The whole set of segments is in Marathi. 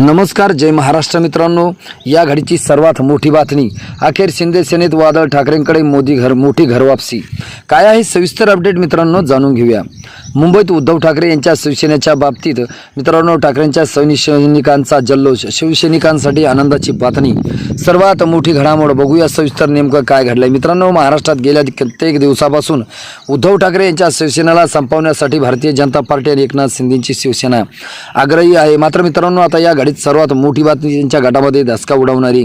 नमस्कार जय महाराष्ट्र मित्रांनो. या घडीची सर्वात मोठी बातमी. अखेर शिंदे सेनेत वादळ ठाकरेंकडे मोदी घर मोठी घरवापसी काय आहे सविस्तर अपडेट मित्रांनो जाणून घेऊया. मुंबईत उद्धव ठाकरे यांच्या शिवसेनेच्या बाबतीत मित्रांनो ठाकरेंच्या सैनिकांचा जल्लोष शिवसैनिकांसाठी आनंदाची बातमी. सर्वात मोठी घडामोड बघूया सविस्तर नेमकं काय घडलं आहे मित्रांनो महाराष्ट्रात गेल्या कित्येक दिवसापासून उद्धव ठाकरे यांच्या शिवसेनेला संपवण्यासाठी भारतीय जनता पार्टी आणि एकनाथ शिंदेची शिवसेना आग्रही आहे. मात्र मित्रांनो आता या घडीत सर्वात मोठी बातमी त्यांच्या गटामध्ये धसका उडवणारी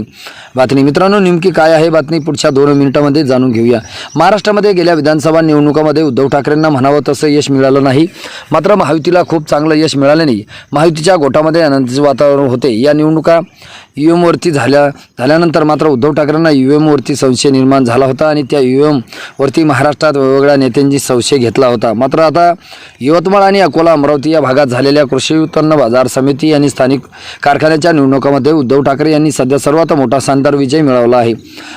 बातमी. मित्रांनो नेमकी काय आहे बातमी पुढच्या दोन मिनिटांमध्ये जाणून घेऊया. महाराष्ट्रामध्ये गेल्या विधानसभा निवडणुकामध्ये उद्धव ठाकरेंना म्हणावं तसं यश मिळालं नाही. मात्र महायुतीला खूप चांगलं यश मिळाल्याने नाही महायुतीच्या गोटामध्ये आनंदीचे वातावरण होते. या निवडणुका यू एमवरती झाल्या झाल्यानंतर मात्र उद्धव ठाकरेंना यू एमवरती संशय निर्माण झाला होता आणि त्या यू एमवरती महाराष्ट्रात वेगवेगळ्या नेत्यांची संशय घेतला होता. मात्र आता यवतमाळ आणि अकोला अमरावती या भागात झालेल्या कृषी उत्पन्न बाजार समिती आणि स्थानिक कारखान्याच्या निवडणुकामध्ये उद्धव ठाकरे यांनी सध्या सर्वात मोठा शानदार विजय मिळवला आहे.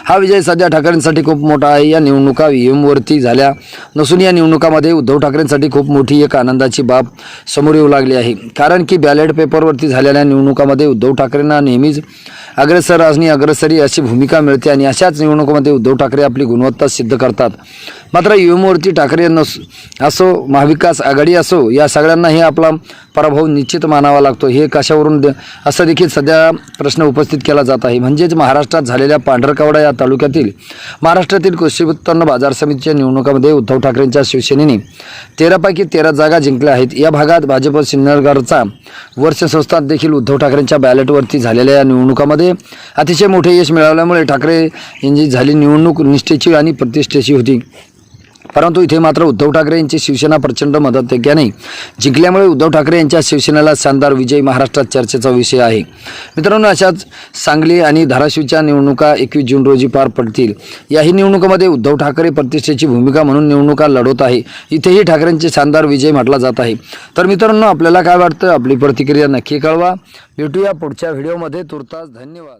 हा विजय सध्या ठाकरेंसाठी खूप मोठा आहे. या निवडणुका यू एमवरती झाल्या नसून या निवडणुकामध्ये उद्धव ठाकरेंसाठी खूप मोठी एक आनंदाची बाब समोर येऊ लागली आहे. कारण की बॅलेट पेपरवरती झालेल्या निवडणुकामध्ये उद्धव ठाकरेंना नेहमीच अग्रसर आणि अग्रसरी अशी भूमिका मिळते आणि अशाच निवडणुकामध्ये उद्धव ठाकरे आपली गुणवत्ता सिद्ध करतात. मात्र युवमूर्ती ठाकरे नस असो महाविकास आघाडी असो या सगळ्यांनाही आपला पराभव निश्चित मानावा लागतो. हे कशावरून द- असं देखील सध्या प्रश्न उपस्थित केला जात आहे. म्हणजेच महाराष्ट्रात झालेल्या पांढरकवडा या तालुक्यातील महाराष्ट्रातील कृषी उत्पन्न बाजार समितीच्या निवडणुकामध्ये उद्धव ठाकरेंच्या शिवसेनेने तेरापैकी तेरा जागा जिंकल्या आहेत. या भागात भाजप सिन्नरगडचा वर्ष संस्थान देखील उद्धव ठाकरेंच्या बॅलेटवरती झालेल्या या निवडणुकामध्ये अतिशय मोठे यश मिळाल्यामुळे ठाकरे यांची झाली निवडणूक निष्ठेची आणि प्रतिष्ठेची होती. परंतु इथे मात्र उद्धव ठाकरे यांची शिवसेना प्रचंड मदतक्याने जिंकल्यामुळे उद्धव ठाकरे यांच्या शिवसेनेला शानदार विजय महाराष्ट्रात चर्चेचा विषय आहे. मित्रांनो अशाच सांगली आणि धाराशिवच्या निवडणुका एकवीस जून रोजी पार पडतील. याही निवडणुकामध्ये उद्धव ठाकरे प्रतिष्ठेची भूमिका म्हणून निवडणुका लढवत आहे. इथेही ठाकरेंचे शानदार विजय म्हटला जात आहे. तर मित्रांनो आपल्याला काय वाटतं? आपली प्रतिक्रिया नक्की कळवा. भेटूया पुढच्या व्हिडिओमध्ये. तुर्तास धन्यवाद.